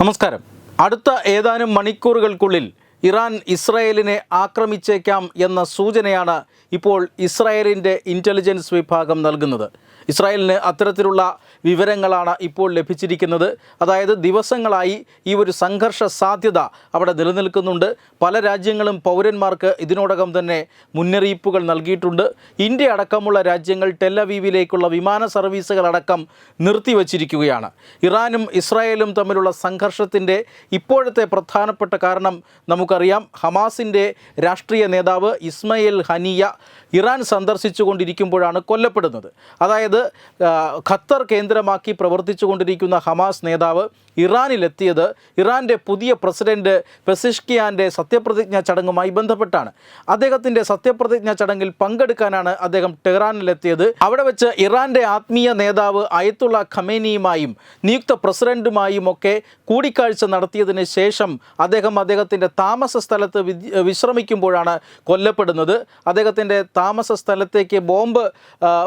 നമസ്കാരം. അടുത്ത ഏതാനും മണിക്കൂറുകൾക്കുള്ളിൽ ഇറാൻ ഇസ്രയേലിനെ ആക്രമിച്ചേക്കാം എന്ന സൂചനയാണ് ഇപ്പോൾ ഇസ്രായേലിന്റെ ഇന്റലിജൻസ് വിഭാഗം നൽകുന്നത്. ഇസ്രായേലിന് അത്തരത്തിലുള്ള വിവരങ്ങളാണ് ഇപ്പോൾ ലഭിച്ചിരിക്കുന്നത്. അതായത് ദിവസങ്ങളായി ഈ ഒരു സംഘർഷ സാധ്യത അവിടെ നിലനിൽക്കുന്നുണ്ട്. പല രാജ്യങ്ങളും പൗരന്മാർക്ക് ഇതിനോടകം തന്നെ മുന്നറിയിപ്പുകൾ നൽകിയിട്ടുണ്ട്. ഇന്ത്യ അടക്കമുള്ള രാജ്യങ്ങൾ ടെല്ലവീവിലേക്കുള്ള വിമാന സർവീസുകളടക്കം നിർത്തിവച്ചിരിക്കുകയാണ്. ഇറാനും ഇസ്രായേലും തമ്മിലുള്ള സംഘർഷത്തിന്റെ ഇപ്പോഴത്തെ പ്രധാനപ്പെട്ട കാരണം നമുക്കറിയാം ഹമാസിന്റെ രാഷ്ട്രീയ നേതാവ് ഇസ്മയിൽ ഹനിയ ഇറാൻ സന്ദർശിച്ചു കൊണ്ടിരിക്കുമ്പോഴാണ് കൊല്ലപ്പെടുന്നത്. അതായത് ഖത്തർ കേന്ദ്രമാക്കി പ്രവർത്തിച്ചു കൊണ്ടിരിക്കുന്ന ഹമാസ് നേതാവ് ഇറാനിലെത്തിയത് ഇറാന്റെ പുതിയ പ്രസിഡന്റ് പെസിഷ്കിയാന്റെ സത്യപ്രതിജ്ഞാ ചടങ്ങുമായി ബന്ധപ്പെട്ടാണ്. അദ്ദേഹത്തിന്റെ സത്യപ്രതിജ്ഞാ ചടങ്ങിൽ പങ്കെടുക്കാനാണ് അദ്ദേഹം ടെഹ്റാനിലെത്തിയത്. അവിടെ വെച്ച് ഇറാന്റെ ആത്മീയ നേതാവ് അയത്തുള്ള ഖമേനിയുമായും നിയുക്ത പ്രസിഡന്റുമായും ഒക്കെ കൂടിക്കാഴ്ച നടത്തിയതിന് ശേഷം അദ്ദേഹം അദ്ദേഹത്തിന്റെ താമസ സ്ഥലത്ത് വിശ്രമിക്കുമ്പോഴാണ് കൊല്ലപ്പെടുന്നത്. അദ്ദേഹത്തിന്റെ താമസ സ്ഥലത്തേക്ക് ബോംബ്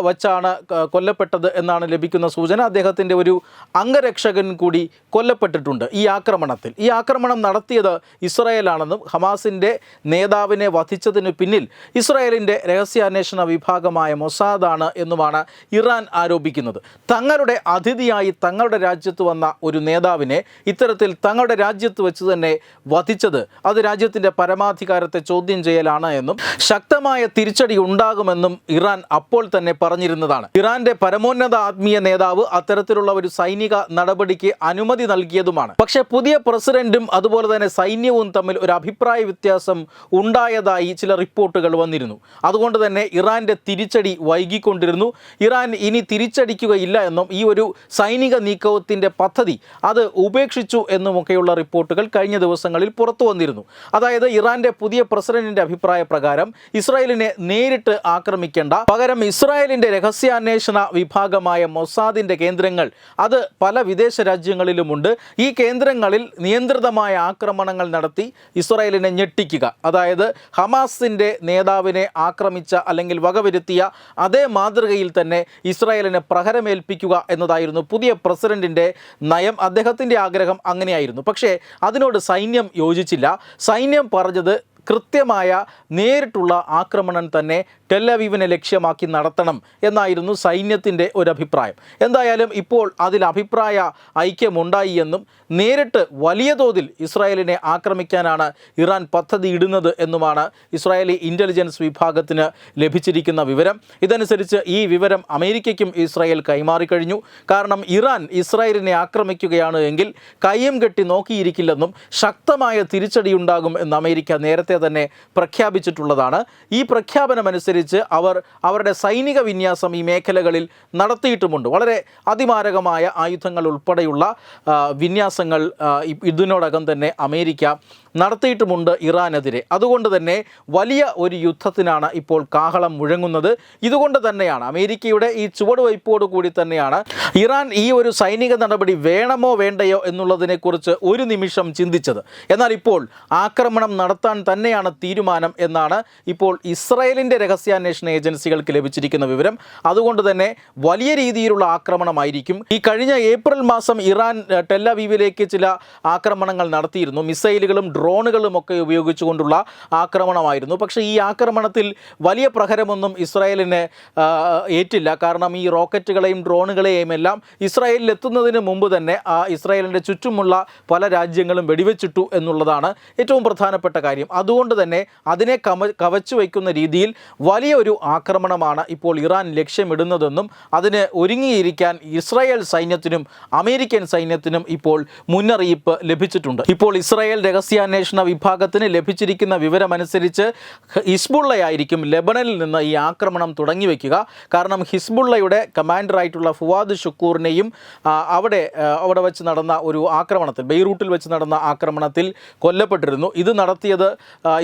വച്ചാണ് കൊല്ലപ്പെട്ടത് എന്നാണ് ലഭിക്കുന്ന സൂചന. അദ്ദേഹത്തിന്റെ ഒരു അംഗരക്ഷകൻ കൂടി കൊല്ലപ്പെട്ടിട്ടുണ്ട് ഈ ആക്രമണത്തിൽ. ഈ ആക്രമണം നടത്തിയത് ഇസ്രായേലാണെന്നും ഹമാസിന്റെ നേതാവിനെ വധിച്ചതിന് പിന്നിൽ ഇസ്രായേലിന്റെ രഹസ്യാന്വേഷണ വിഭാഗമായ മൊസാദാണ് എന്നുമാണ് ഇറാൻ ആരോപിക്കുന്നത്. തങ്ങളുടെ അതിഥിയായി തങ്ങളുടെ രാജ്യത്ത് വന്ന ഒരു നേതാവിനെ ഇത്തരത്തിൽ തങ്ങളുടെ രാജ്യത്ത് വെച്ച് തന്നെ വധിച്ചത്. അത് രാജ്യത്തിന്റെ പരമാധികാരത്തെ ചോദ്യം ചെയ്യലാണ് എന്നും ശക്തമായ തിരിച്ചടി ഉണ്ടാകുമെന്നും ഇറാൻ അപ്പോൾ തന്നെ പറഞ്ഞിരുന്നതാണ്. ഇറാന്റെ പരമോന്നത ആത്മീയ നേതാവ് അത്തരത്തിലുള്ള ഒരു സൈനിക നടപടിക്ക് അനുമതി നൽകിയതുമാണ്. പക്ഷേ പുതിയ പ്രസിഡന്റും അതുപോലെ തന്നെ സൈന്യവും തമ്മിൽ ഒരു അഭിപ്രായ വ്യത്യാസം ഉണ്ടായതായി ചില റിപ്പോർട്ടുകൾ വന്നിരുന്നു. അതുകൊണ്ട് തന്നെ ഇറാന്റെ തിരിച്ചടി വൈകിക്കൊണ്ടിരുന്നു. ഇറാൻ ഇനി തിരിച്ചടിക്കുകയില്ല എന്നും ഈ ഒരു സൈനിക നീക്കവത്തിന്റെ പദ്ധതി അത് ഉപേക്ഷിച്ചു എന്നുമൊക്കെയുള്ള റിപ്പോർട്ടുകൾ കഴിഞ്ഞ ദിവസങ്ങളിൽ പുറത്തു വന്നിരുന്നു. അതായത് ഇറാന്റെ പുതിയ പ്രസിഡന്റിന്റെ അഭിപ്രായ പ്രകാരം ഇസ്രായേലിനെ നേരിട്ട് ആക്രമിക്കേണ്ട പകരം ഇസ്രായേലിന്റെ രഹസ്യാന്വേഷണ വിഭാഗമായ മൊസാദിന്റെ കേന്ദ്രങ്ങൾ അത് പല വിദേശ രാജ്യങ്ങളിലുമുണ്ട്. ഈ കേന്ദ്രങ്ങളിൽ നിയന്ത്രിതമായ ആക്രമണങ്ങൾ നടത്തി ഇസ്രായേലിനെ ഞെട്ടിക്കുക. അതായത് ഹമാസിന്റെ നേതാവിനെ ആക്രമിച്ച അല്ലെങ്കിൽ വകവരുത്തിയ അതേ മാതൃകയിൽ തന്നെ ഇസ്രായേലിനെ പ്രഹരമേൽപ്പിക്കുക എന്നതായിരുന്നു പുതിയ പ്രസിഡന്റിന്റെ നയം. അദ്ദേഹത്തിന്റെ ആഗ്രഹം അങ്ങനെയായിരുന്നു. പക്ഷേ അതിനോട് സൈന്യം യോജിച്ചില്ല. സൈന്യം പറഞ്ഞത് കൃത്യമായ നേരിട്ടുള്ള ആക്രമണം തന്നെ ടെല്ലവീവിനെ ലക്ഷ്യമാക്കി നടത്തണം എന്നായിരുന്നു സൈന്യത്തിന്റെ ഒരു അഭിപ്രായം എന്തായാലും ഇപ്പോൾ അതിൽ അഭിപ്രായ ഐക്യമുണ്ടായി എന്നും നേരിട്ട് വലിയ തോതിൽ ഇസ്രായേലിനെ ആക്രമിക്കാനാണ് ഇറാൻ പദ്ധതി ഇടുന്നത് എന്നുമാണ് ഇസ്രായേലി ഇന്റലിജൻസ് വിഭാഗത്തിന് ലഭിച്ചിരിക്കുന്ന വിവരം. ഇതനുസരിച്ച് ഈ വിവരം അമേരിക്കയ്ക്കും ഇസ്രായേൽ കൈമാറിക്കഴിഞ്ഞു കാരണം ഇറാൻ ഇസ്രായേലിനെ ആക്രമിക്കുകയാണ് എങ്കിൽ കയ്യും കെട്ടി നോക്കിയിരിക്കില്ലെന്നും ശക്തമായ തിരിച്ചടിയുണ്ടാകും എന്ന് അമേരിക്ക നേരത്തെ തന്നെ പ്രഖ്യാപിച്ചിട്ടുള്ളതാണ്. ഈ പ്രഖ്യാപനമനുസരിച്ച് അവർ അവരുടെ സൈനിക വിന്യാസം ഈ മേഖലകളിൽ നടത്തിയിട്ടുമുണ്ട്. വളരെ അതിമാരകമായ ആയുധങ്ങൾ ഉൾപ്പെടെയുള്ള വിന്യാസങ്ങൾ ഇതിനോടകം തന്നെ അമേരിക്ക നടത്തിയിട്ടുമുണ്ട് ഇറാനെതിരെ. അതുകൊണ്ട് തന്നെ വലിയ ഒരു യുദ്ധത്തിനാണ് ഇപ്പോൾ കാഹളം മുഴങ്ങുന്നത്. ഇതുകൊണ്ട് തന്നെയാണ് അമേരിക്കയുടെ ഈ ചുവടുവയ്പോട് കൂടി തന്നെയാണ് ഇറാൻ ഈ ഒരു സൈനിക നടപടി വേണമോ വേണ്ടയോ എന്നുള്ളതിനെക്കുറിച്ച് ഒരു നിമിഷം ചിന്തിച്ചത്. എന്നാൽ ഇപ്പോൾ ആക്രമണം നടത്താൻ തന്നെയാണ് തീരുമാനം എന്നാണ് ഇപ്പോൾ ഇസ്രായേലിന്റെ രഹസ്യാന്വേഷണ ഏജൻസികൾക്ക് ലഭിച്ചിരിക്കുന്ന വിവരം. അതുകൊണ്ട് തന്നെ വലിയ രീതിയിലുള്ള ആക്രമണമായിരിക്കും. ഈ കഴിഞ്ഞ ഏപ്രിൽ മാസം ഇറാൻ ടെല്ലവീവിലേക്ക് ചില ആക്രമണങ്ങൾ നടത്തിയിരുന്നു. മിസൈലുകളും ഡ്രോണുകളും ഒക്കെ ഉപയോഗിച്ചുകൊണ്ടുള്ള ആക്രമണമായിരുന്നു. പക്ഷേ ഈ ആക്രമണത്തിൽ വലിയ പ്രഹരമൊന്നും ഇസ്രായേലിന് ഏറ്റില്ല. കാരണം ഈ റോക്കറ്റുകളെയും ഡ്രോണുകളെയും എല്ലാം ഇസ്രായേലിൽ എത്തുന്നതിന് മുമ്പ് തന്നെ ആ ഇസ്രായേലിന്റെ ചുറ്റുമുള്ള പല രാജ്യങ്ങളും വെടിവെച്ചിട്ടു എന്നുള്ളതാണ് ഏറ്റവും പ്രധാനപ്പെട്ട കാര്യം. അതുകൊണ്ട് തന്നെ അതിനെ കമ കവച്ചു വയ്ക്കുന്ന രീതിയിൽ വലിയൊരു ആക്രമണമാണ് ഇപ്പോൾ ഇറാൻ ലക്ഷ്യമിടുന്നതെന്നും അതിന് ഒരുങ്ങിയിരിക്കാൻ ഇസ്രായേൽ സൈന്യത്തിനും അമേരിക്കൻ സൈന്യത്തിനും ഇപ്പോൾ മുന്നറിയിപ്പ് ലഭിച്ചിട്ടുണ്ട്. ഇപ്പോൾ ഇസ്രായേൽ രഹസ്യാന്വേഷണ വിഭാഗത്തിന് ലഭിച്ചിരിക്കുന്ന വിവരമനുസരിച്ച് ഹിസ്ബുള്ളയായിരിക്കും ലെബനനിൽ നിന്ന് ഈ ആക്രമണം തുടങ്ങി വയ്ക്കുക കാരണം ഹിസ്ബുള്ളയുടെ കമാൻഡറായിട്ടുള്ള ഫുവാദ് ഷുക്കൂറിനെയും അവിടെ അവിടെ വെച്ച് നടന്ന ഒരു ആക്രമണത്തിൽ ബെയ്റൂട്ടിൽ വെച്ച് നടന്ന ആക്രമണത്തിൽ കൊല്ലപ്പെട്ടിരുന്നു. ഇത് നടത്തിയത്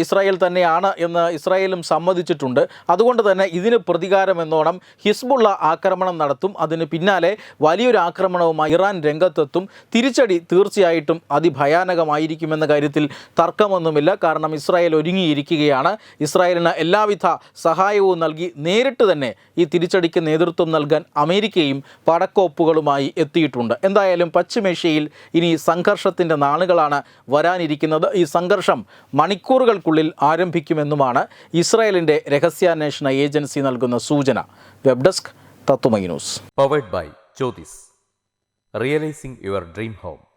ഇസ്രായേൽ തന്നെയാണ് എന്ന് ഇസ്രായേലും സമ്മതിച്ചിട്ടുണ്ട്. അതുകൊണ്ട് തന്നെ ഇതിന് പ്രതികാരം എന്നോണം ഹിസ്ബുള്ള ആക്രമണം നടത്തും. അതിന് പിന്നാലെ വലിയൊരു ആക്രമണവുമായി ഇറാൻ രംഗത്തെത്തും. തിരിച്ചടി തീർച്ചയായിട്ടും അതിഭയാനകമായിരിക്കുമെന്ന കാര്യത്തിൽ തർക്കമൊന്നുമില്ല. കാരണം ഇസ്രായേൽ ഒരുങ്ങിയിരിക്കുകയാണ്. ഇസ്രായേലിന് എല്ലാവിധ സഹായവും നൽകി നേരിട്ട് തന്നെ ഈ തിരിച്ചടിക്ക് നേതൃത്വം നൽകാൻ അമേരിക്കയും പടക്കോപ്പുകളുമായി എത്തിയിട്ടുണ്ട്. എന്തായാലും പശ്ചിമേഷ്യയിൽ ഇനി സംഘർഷത്തിന്റെ നാളുകളാണ് വരാനിരിക്കുന്നത്. ഈ സംഘർഷം മണിക്കൂറുകൾക്കുള്ളിൽ ആരംഭിക്കുമെന്നുമാണ് ഇസ്രായേലിന്റെ രഹസ്യാന്വേഷണ ഏജൻസി നൽകുന്ന സൂചന. വെബ് ഡെസ്ക് തത്തുമൈ news. Powered by Jyotis. Realising your dream home.